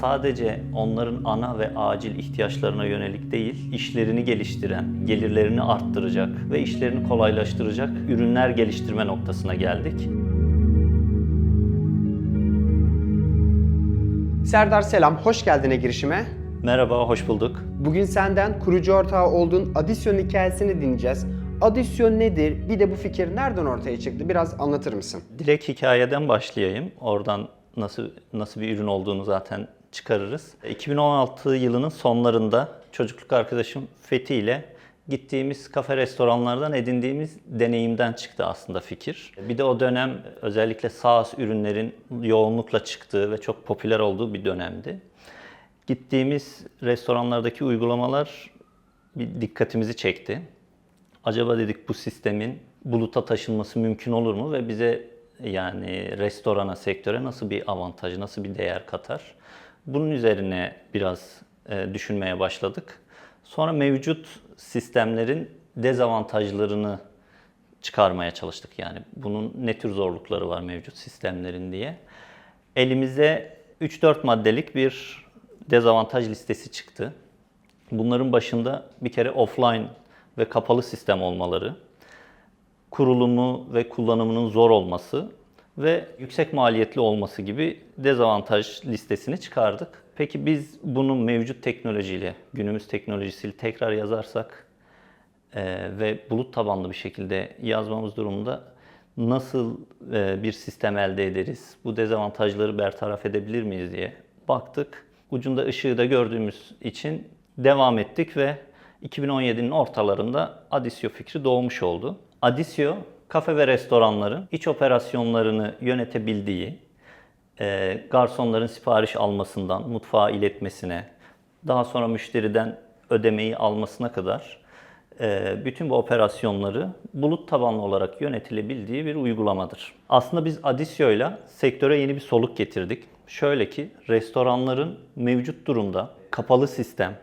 Sadece onların ana ve acil ihtiyaçlarına yönelik değil, işlerini geliştiren, gelirlerini arttıracak ve işlerini kolaylaştıracak ürünler geliştirme noktasına geldik. Serdar selam, hoş geldin girişime. Merhaba, hoş bulduk. Bugün senden kurucu ortağı olduğun Adisyon hikayesini dinleyeceğiz. Adisyon nedir? Bir de bu fikir nereden ortaya çıktı? Biraz anlatır mısın? Dilek hikayeden başlayayım. Oradan nasıl nasıl bir ürün olduğunu zaten çıkarırız. 2016 yılının sonlarında çocukluk arkadaşım Fethi ile gittiğimiz kafe restoranlardan edindiğimiz deneyimden çıktı aslında fikir. Bir de o dönem özellikle SaaS ürünlerin yoğunlukla çıktığı ve çok popüler olduğu bir dönemdi. Gittiğimiz restoranlardaki uygulamalar bir dikkatimizi çekti. Acaba dedik bu sistemin buluta taşınması mümkün olur mu ve bize yani restorana, sektöre nasıl bir avantaj, nasıl bir değer katar? Bunun üzerine biraz e, düşünmeye başladık. Sonra mevcut sistemlerin dezavantajlarını çıkarmaya çalıştık. Yani bunun ne tür zorlukları var mevcut sistemlerin diye. Elimize 3-4 maddelik bir dezavantaj listesi çıktı. Bunların başında bir kere offline ve kapalı sistem olmaları, kurulumu ve kullanımının zor olması ve yüksek maliyetli olması gibi dezavantaj listesini çıkardık. Peki biz bunu mevcut teknolojiyle, günümüz teknolojisiyle tekrar yazarsak e, ve bulut tabanlı bir şekilde yazmamız durumunda nasıl e, bir sistem elde ederiz? Bu dezavantajları bertaraf edebilir miyiz diye baktık. Ucunda ışığı da gördüğümüz için devam ettik ve 2017'nin ortalarında Adisio fikri doğmuş oldu. Adisio, kafe ve restoranların iç operasyonlarını yönetebildiği, e, garsonların sipariş almasından mutfağa iletmesine, daha sonra müşteriden ödemeyi almasına kadar e, bütün bu operasyonları bulut tabanlı olarak yönetilebildiği bir uygulamadır. Aslında biz Adisio ile sektöre yeni bir soluk getirdik. Şöyle ki restoranların mevcut durumda kapalı sistem,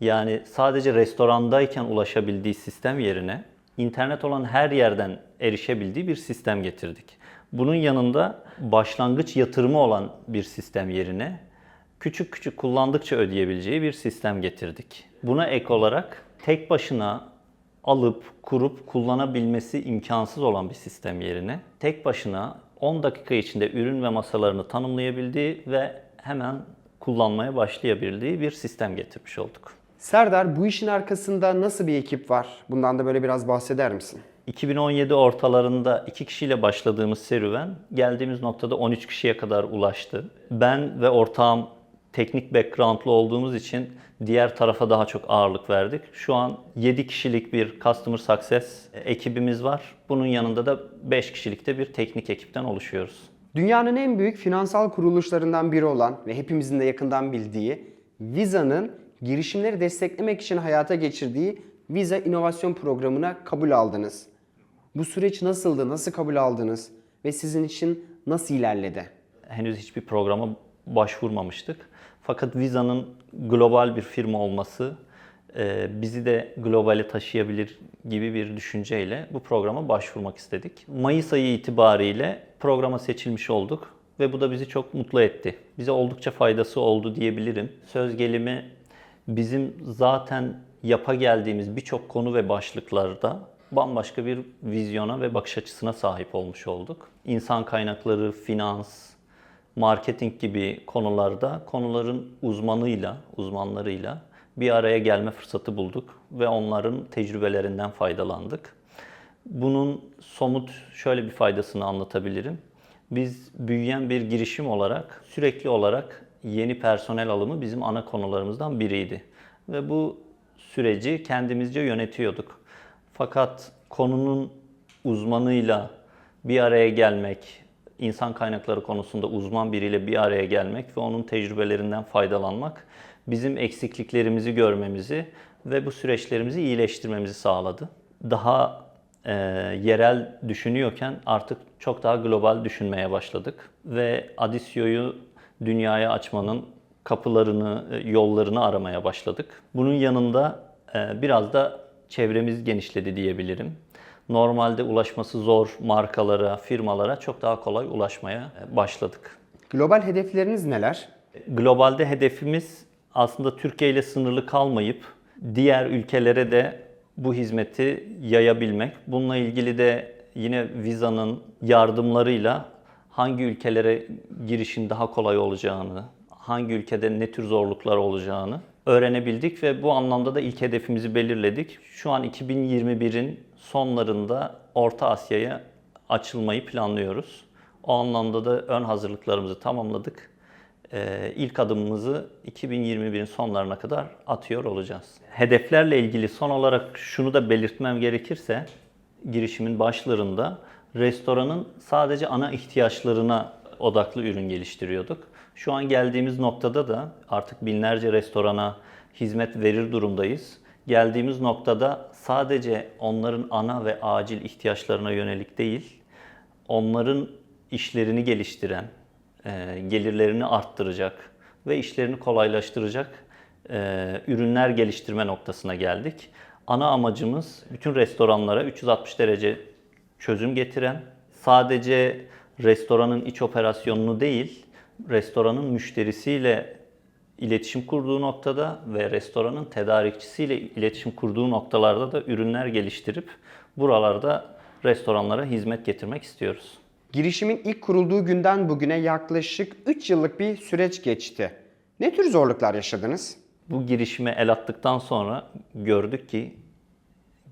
yani sadece restorandayken ulaşabildiği sistem yerine internet olan her yerden erişebildiği bir sistem getirdik. Bunun yanında başlangıç yatırımı olan bir sistem yerine küçük küçük kullandıkça ödeyebileceği bir sistem getirdik. Buna ek olarak tek başına alıp kurup kullanabilmesi imkansız olan bir sistem yerine tek başına 10 dakika içinde ürün ve masalarını tanımlayabildiği ve hemen kullanmaya başlayabildiği bir sistem getirmiş olduk. Serdar, bu işin arkasında nasıl bir ekip var? Bundan da böyle biraz bahseder misin? 2017 ortalarında iki kişiyle başladığımız serüven geldiğimiz noktada 13 kişiye kadar ulaştı. Ben ve ortağım teknik backgroundlu olduğumuz için diğer tarafa daha çok ağırlık verdik. Şu an 7 kişilik bir Customer Success ekibimiz var. Bunun yanında da 5 kişilikte bir teknik ekipten oluşuyoruz. Dünyanın en büyük finansal kuruluşlarından biri olan ve hepimizin de yakından bildiği Visa'nın girişimleri desteklemek için hayata geçirdiği Visa İnovasyon Programı'na kabul aldınız. Bu süreç nasıldı? Nasıl kabul aldınız? Ve sizin için nasıl ilerledi? henüz hiçbir programa başvurmamıştık. Fakat Visa'nın global bir firma olması e, bizi de globale taşıyabilir gibi bir düşünceyle bu programa başvurmak istedik. Mayıs ayı itibariyle programa seçilmiş olduk ve bu da bizi çok mutlu etti. Bize oldukça faydası oldu diyebilirim. Söz gelimi bizim zaten yapa geldiğimiz birçok konu ve başlıklarda bambaşka bir vizyona ve bakış açısına sahip olmuş olduk. İnsan kaynakları, finans, marketing gibi konularda konuların uzmanıyla, uzmanlarıyla bir araya gelme fırsatı bulduk ve onların tecrübelerinden faydalandık. Bunun somut şöyle bir faydasını anlatabilirim. Biz büyüyen bir girişim olarak sürekli olarak yeni personel alımı bizim ana konularımızdan biriydi. Ve bu süreci kendimizce yönetiyorduk. Fakat konunun uzmanıyla bir araya gelmek, insan kaynakları konusunda uzman biriyle bir araya gelmek ve onun tecrübelerinden faydalanmak bizim eksikliklerimizi görmemizi ve bu süreçlerimizi iyileştirmemizi sağladı. Daha e, yerel düşünüyorken artık çok daha global düşünmeye başladık ve Adisio'yu dünyaya açmanın kapılarını, e, yollarını aramaya başladık. Bunun yanında e, biraz da çevremiz genişledi diyebilirim. Normalde ulaşması zor markalara, firmalara çok daha kolay ulaşmaya e, başladık. Global hedefleriniz neler? Globalde hedefimiz aslında Türkiye ile sınırlı kalmayıp diğer ülkelere de bu hizmeti yayabilmek. Bununla ilgili de yine Visa'nın yardımlarıyla hangi ülkelere girişin daha kolay olacağını, hangi ülkede ne tür zorluklar olacağını öğrenebildik ve bu anlamda da ilk hedefimizi belirledik. Şu an 2021'in sonlarında Orta Asya'ya açılmayı planlıyoruz. O anlamda da ön hazırlıklarımızı tamamladık. Ee, ilk adımımızı 2021'in sonlarına kadar atıyor olacağız. Hedeflerle ilgili son olarak şunu da belirtmem gerekirse, girişimin başlarında restoranın sadece ana ihtiyaçlarına odaklı ürün geliştiriyorduk. Şu an geldiğimiz noktada da artık binlerce restorana hizmet verir durumdayız. Geldiğimiz noktada sadece onların ana ve acil ihtiyaçlarına yönelik değil, onların işlerini geliştiren, e, gelirlerini arttıracak ve işlerini kolaylaştıracak e, ürünler geliştirme noktasına geldik. Ana amacımız bütün restoranlara 360 derece çözüm getiren, sadece restoranın iç operasyonunu değil, restoranın müşterisiyle iletişim kurduğu noktada ve restoranın tedarikçisiyle iletişim kurduğu noktalarda da ürünler geliştirip buralarda restoranlara hizmet getirmek istiyoruz. Girişimin ilk kurulduğu günden bugüne yaklaşık 3 yıllık bir süreç geçti. Ne tür zorluklar yaşadınız? Bu girişime el attıktan sonra gördük ki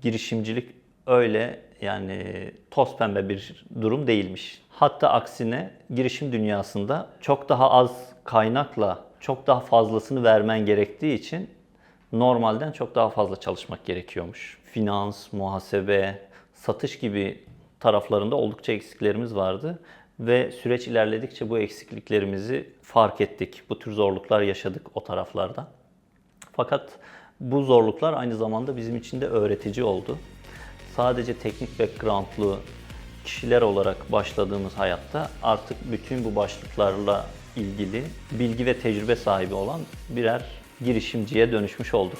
girişimcilik öyle yani toz pembe bir durum değilmiş. Hatta aksine girişim dünyasında çok daha az kaynakla çok daha fazlasını vermen gerektiği için normalden çok daha fazla çalışmak gerekiyormuş. Finans, muhasebe, satış gibi taraflarında oldukça eksiklerimiz vardı ve süreç ilerledikçe bu eksikliklerimizi fark ettik. Bu tür zorluklar yaşadık o taraflarda. Fakat bu zorluklar aynı zamanda bizim için de öğretici oldu. Sadece teknik background'lu kişiler olarak başladığımız hayatta artık bütün bu başlıklarla ilgili bilgi ve tecrübe sahibi olan birer girişimciye dönüşmüş olduk.